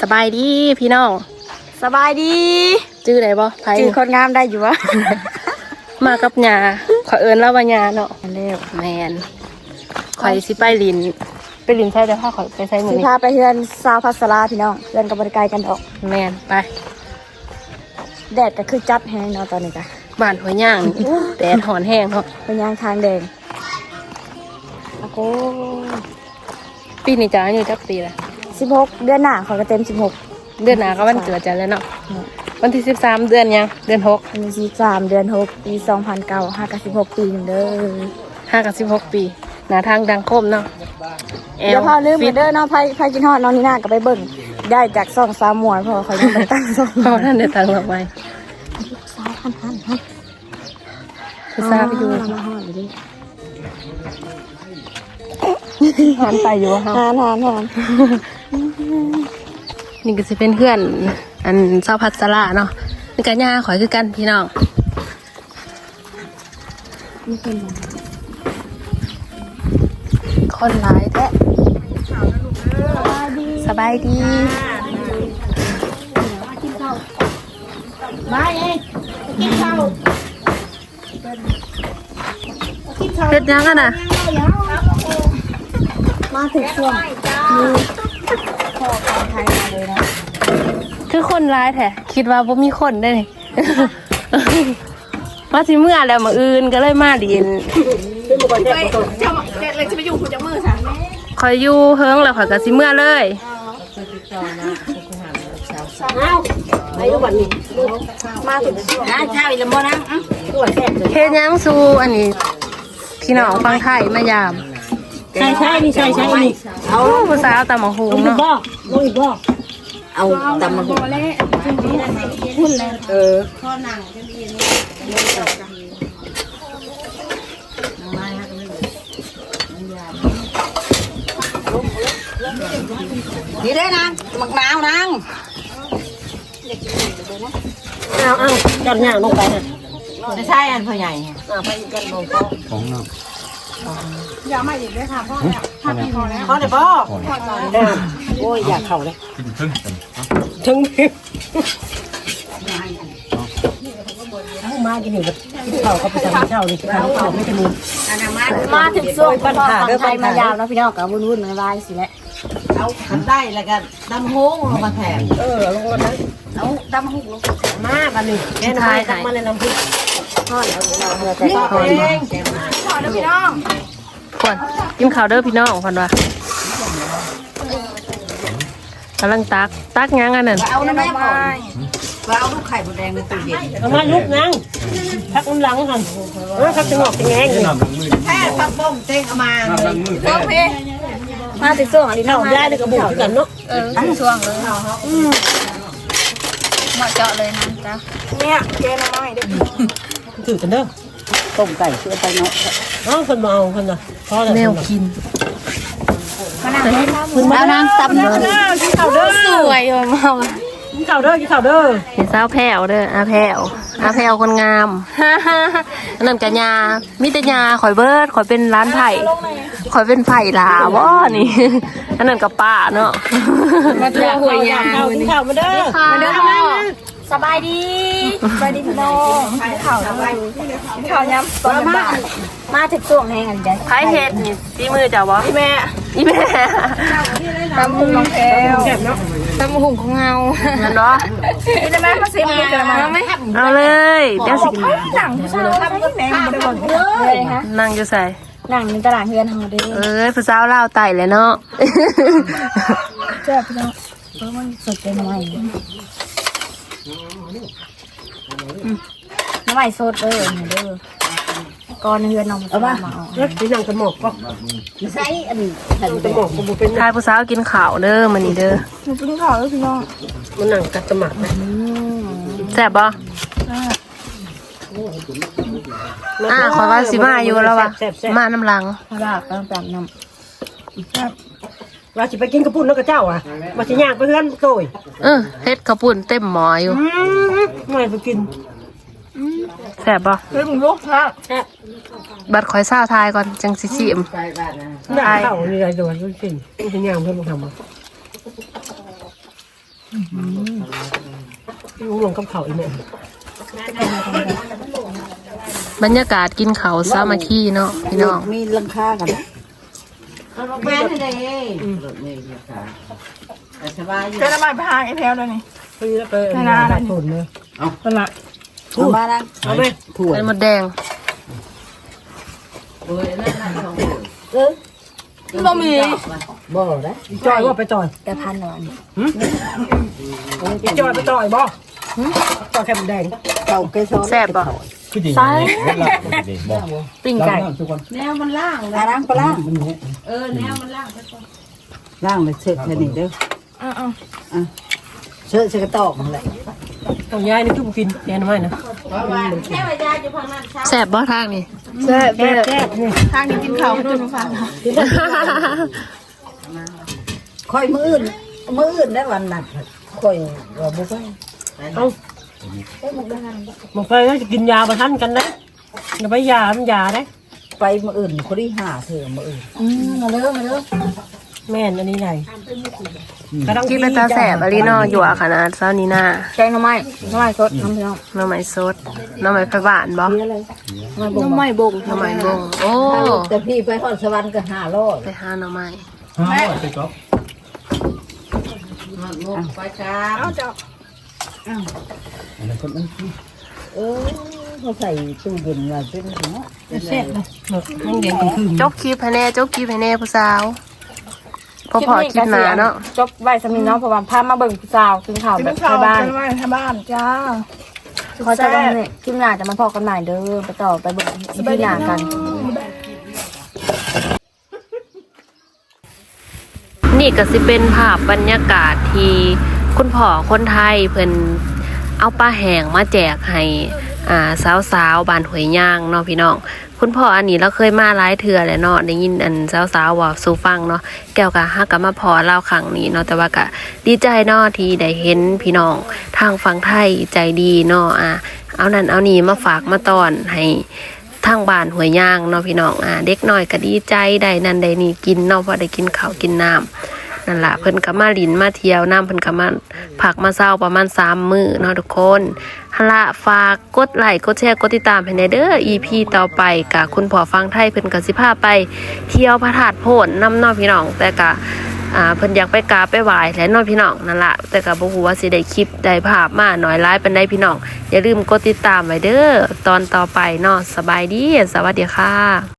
สบายดีพี่น้องสบายดีจื้อได้บ่ไผจือคนงามได้อยู่วะ มากับยาขอเอิ้นแล้วว่ายาเนาะเร็วแมนข่อยสิไปลินไปลินใช่เด้อถ้าข่อยไปใช้มือสินี้พาไปเฮือนซาวพัสลาพี่น้องเฮือนกับบริไกลกันดอก แมนไปแดดก็คือจัดแห้งเนาะตอนนี้จ้ะบ้านหัวย่างนี่อู้แดดหอนแห้งเนาะเป็นยางทางแดงโอ้โหปีนี้จะอายุจักปีละ สิบหกเดือนหน้าเขาก็เต็มสิบหกเดือนหน้าก็วันเกิดจันแล้วเนาะวันที่13เดือนยังเดือนหกมีสิบสามเดือนหกปีสองพันเก้าห้ากับสิบหกปีหนึ่งเด้อห้ากับสิบหกปีหน้าทางดังคมเนาะแอเดี๋ยวพอลืมฟิกันตเด้อเนาะไพ่ไพ่กินฮอดน้องนี่น่าก็ไปเบิ่งได้จากซ่องสามหมวยเพราะว่าเขายังไปตั้งซ่องเพราะท่านได้ตังค์หรอกไว้สาวพันพันฮะคือทราบอยู่มาฮอดอยู่ดิหันไปอยู่ค่ะฮานฮานฮาน นี่ก็จะเป็นเพื่อน อันเศร้าพัสลาเนาะนี่กันย่าขอยคือกันพี่น้องนี่เป็นไงคนร้ายแท้สบายดีมาเองกินข้าวเฮ็ดยังกันน่ะมาถึงช่วงมีพ่อการ ไทยมาเลยนะคือคนร้ายแท้คิดว่าบ่มีคนได้นี่ มาสิเมื่อแล้วมาอื่นก็เลยมาดินคอยอยู่เฮิงแล้วข่อยก็สิเมื่อเลยมาถึงช่วงนะเช้าอีละโมนะอื้อเฮ็ดยังสู่อันนี้พี่น้องฟังไทยมายาม ใช่ใช่นี่ใช่ใช่นี่เอา ผู้สาวตามมาฮูเนาะเอาตำมันเออนี่ได้นางมักนาวนางเอาเอาจัดย่างลงไปนะไม่ใช่อันพ่อใหญ่ ของ อย่ามาอีกเลยค่ะพ่อแล้วห้าปีพอแล้วพ่อเดี๋ยวพ่อพ่อตาแล้วโอ้ยอยากเข่าเลยถึงถึงถึงมากินหนึ่บเข่าเขาไปสั่งเช่าเดิเข่าไม่เป็นมาถึงช่วงปัญหาเรื่องไทยมายาวแล้วพี่น้องกับวุ่นวุ่นวายสิแหละเอาขันได้แล้วกันดำโฮงลงมาแทนเออลงมาแล้วเอาดำโฮงลงมาบันนี้แม่นายตัมาเลยน้ำพริกทอดแล้วเราเมื่อใจก็เอง ก่อนกินข้าวเด้อพี่น้องก่อนว่ากำลังตักตักยังอันนั้นเอาน้ำแม่ก่อนเอาลูกไข่มดแดงในตู้เย็นเอามาลุกนั่งพักน้ำหลังก่อนเออพักจะงอกจะแงงเลยน้ำล้างมือแค่ผักบ้งเต้งเอามาน้ำล้างมือโอเคมาถึงช่วงอันนี้ข้าเท่าวได้เลยกระบุกกันเนาะอันช่วงเลยเหมาะเจาะเลยนะจ๊ะเนี่ยเกณฑ์น้อยเด็กถือกันเด้อ ต้มไก่ช่วยไปเนาะเอาคนมาเอาคนน่ะพอแล้วแนวกินเอานางตับเนื้อกินข้าวเด้อสวยเลยมากินข้าวเด้อกินข้าวเด้อเห็นสาวแพ้วเด้ออาแพ้วอาแพ้วคนงามอันนั่นกับยามิตรยาข่อยเบิร์ดข่อยเป็นร้านไผ่ข่อยเป็นไผ่ลาวะนี่อันนั้นกับป้าเนาะมาตัวหัวยาข้าวกินข้าวมาเด้อมาเด้อ สบายดี สบายดีพี่น้องข่าวข่าวย้ำตอนมามาถึงช่วงแห้งอันเดียวไผ่เห็ดนี่ตีมือเจ้าวะอีแม่อีแม่ตำหุ่งน้องแก้วแซ่บเนาะตำหุ่งของเงานั่นเนาะนี่ได้ไหมมาซิมกันมาไหมเอาเลยเดี๋ยวสิกินหนังผู้ชายทำที่ไหนมาได้บ่เลยฮะนั่งอยู่ใส่หนังในตลาดเฮือนเฮาเด้เอ้ยผู้สาวเล่าวไต่เลยเนาะเจ้าพี่น้องเออมันสดเป็นใหม่ น้ำใหม่สดเด้อนี่เด้อก่อนเฮือนน้องเอามาเอาเอ้ยกินนั่งกระหมอกก็ใส่อันนี้กระหมอกก็บ่เป็นทายผู้สาวกินข้าวเด้อมันนี่เด้อหนูกินข้าวแล้วพี่น้องมันนั่งกัดสมัครนะแซ่บบ่อ่าขอว่าสิมาอยู่แล้ววะแซ่บแซ่บมาน้ำหลังมาลากตั้งแต่น้ว่าสิไปกินกระปุ่นแล้วก็เจ้าอะว่าสิย่างไปเฮือนโตยเออเฮ็ดข้าวปุ้นเต็มหม้ออยู่อืมไม่ไปกิน แซ่บบ่ำเฮ้ยมึงลูกค่ะบัดข่อยเศร้าทายก่อนจังสิชิมได้เข้านี่ได้โดนจริงๆมันสิย่างเพิ่นบ่ทำลุงลงกับเขาอีกเนี่ยบรรยากาศกินเขาวสามัคคีเนาะพี่น้องมีลังคากันแม่นี่เลยรถเมล์ค่ะแต่สบายอยู่เจ้าหน้าที่ไปหาไอ้แถวเลยนี่ไปไปนาอะไรผลเลยเอาตละ เอามานะเอาไปถั่วเป็นมดแดงโอ้ยนั่นนั่นของเออบ่มีบ่ได้จอยว่าไปจอยแต่พันหน่อยจอยไปจอยบ่จอยแค่แดงเก่าแกซ้อนแซ่บบ่คือดีอย่างนี้เวลาปกติบอกปิ้งไก่ล้างน้ำทุกคนแนวมันล่างนะล้างปลาล่างมันนี้เออแนวมันล่างล่างเลยเช็ดแค่นี้เด้ออ่าอะเช็ดเช็ดกระตอกมันแหละ ต้องย้ายนี่คือบุกินแย่น้อยนะแซ่บบ่ทางนี่แซ่บแซ่บแซ่บนี่ทางนี้กินข้าวด้วยมาฟังค่อยมืออื่นมืออื่นได้วันนัดค่อยว่าบุไปเอาบอกไปแล้วจะกินยาประทันกันนะอย่าไปยามันยาได้ไปมืออื่นคนที่หาเธอมืออื่นอืมมาเด้อมาเด้อ แม่นอันนี้ไหนกินเป็นตาแสบอะลีเนออยู่อะขนาดเช้านี้น่าแกงหน่อไม้หน่อไม้สดน้ำพี่น้องหน้ำไม้สดหน้ำไม้ไฟบ้านบ่หน่อไม้บ่งหน้ำไม้บงโอ้แต่พี่ไปหอดสวรรค์ก็หาร้อยไปหาหน้ำไม้ห้าไปก๊อฟไปครับเอาเจ้าอะไรคนนั้นเออเขาใส่ตู้เย็นไว้เป็นหัวแซ่บเลยนั่งเด็กกลางคืนจกคลิปให้แน่จกคลิปให้แน่ผู้สาว พอพอคลิปหนาเนาะจบใบสมินเนาะเพราะว่าพามาเบิ่งผู้สาวกินข้าวแบบในบ้านไปทางบ้านจ้าขอจะว่าเนี่ยคลิปหน้าจะมาพอกันใหม่เด้อไปต่อไปเบิ่งที่หน้ากัน นี่ก็สิเป็นภาพบรรยากาศที่คุณพ่อคนไทยเพิ่นเอาปลาแห้งมาแจกให้อ่าสาวๆบ้านหวยย่างเนาะพี่น้อง คุณพ่ออันนี้เราเคยมาหลายเทื่อแหล้วเนาะได้ยินอันสาวๆว่าสู่ฟังเนาะแก้วกะฮักกะมาพอเล่าครั้งนี้เนาะแต่ว่าก็ดีใจเนาะที่ได้เห็นพี่น้องทางฝั่งไทยใจดีเนาะอ่าเอานั่นเอานี่มาฝากมาตอนให้ทางบ้านหวยย่างเนาะพี่น้องอ่าเด็กน้อยก็ดีใจได้นั่นได้นี่กินเนาะพราะได้กินข้าวกินน้ำ นั่นละเพิ่นก็มาลินมาเที่ยวน้ำเพิ่นก็มาผักมาเศร้าประมาณสามมื้อเนาะทุกคนฮละฝากกดไลค์กดแชร์กดติดตามให้ในเด้อ EP ต่อไปกับคุณพ่อฟังไทยเพิ่นก็สิพาไป เที่ยวพระธาตุโพนน้ำนาะพี่น้องแต่ก็อ่าเพิ่นอยากไปกราบไปไหว้และนาะพี่น้องนั่นละแต่ก็บ่ฮู้ว่าสิได้คลิปได้ภาพมาน้อยหลายปานใดพี่น้อง อย่าลืมกดติดตามไว้เด้อตอนต่อไปเนาะสบายดี สวัสดีค่ะ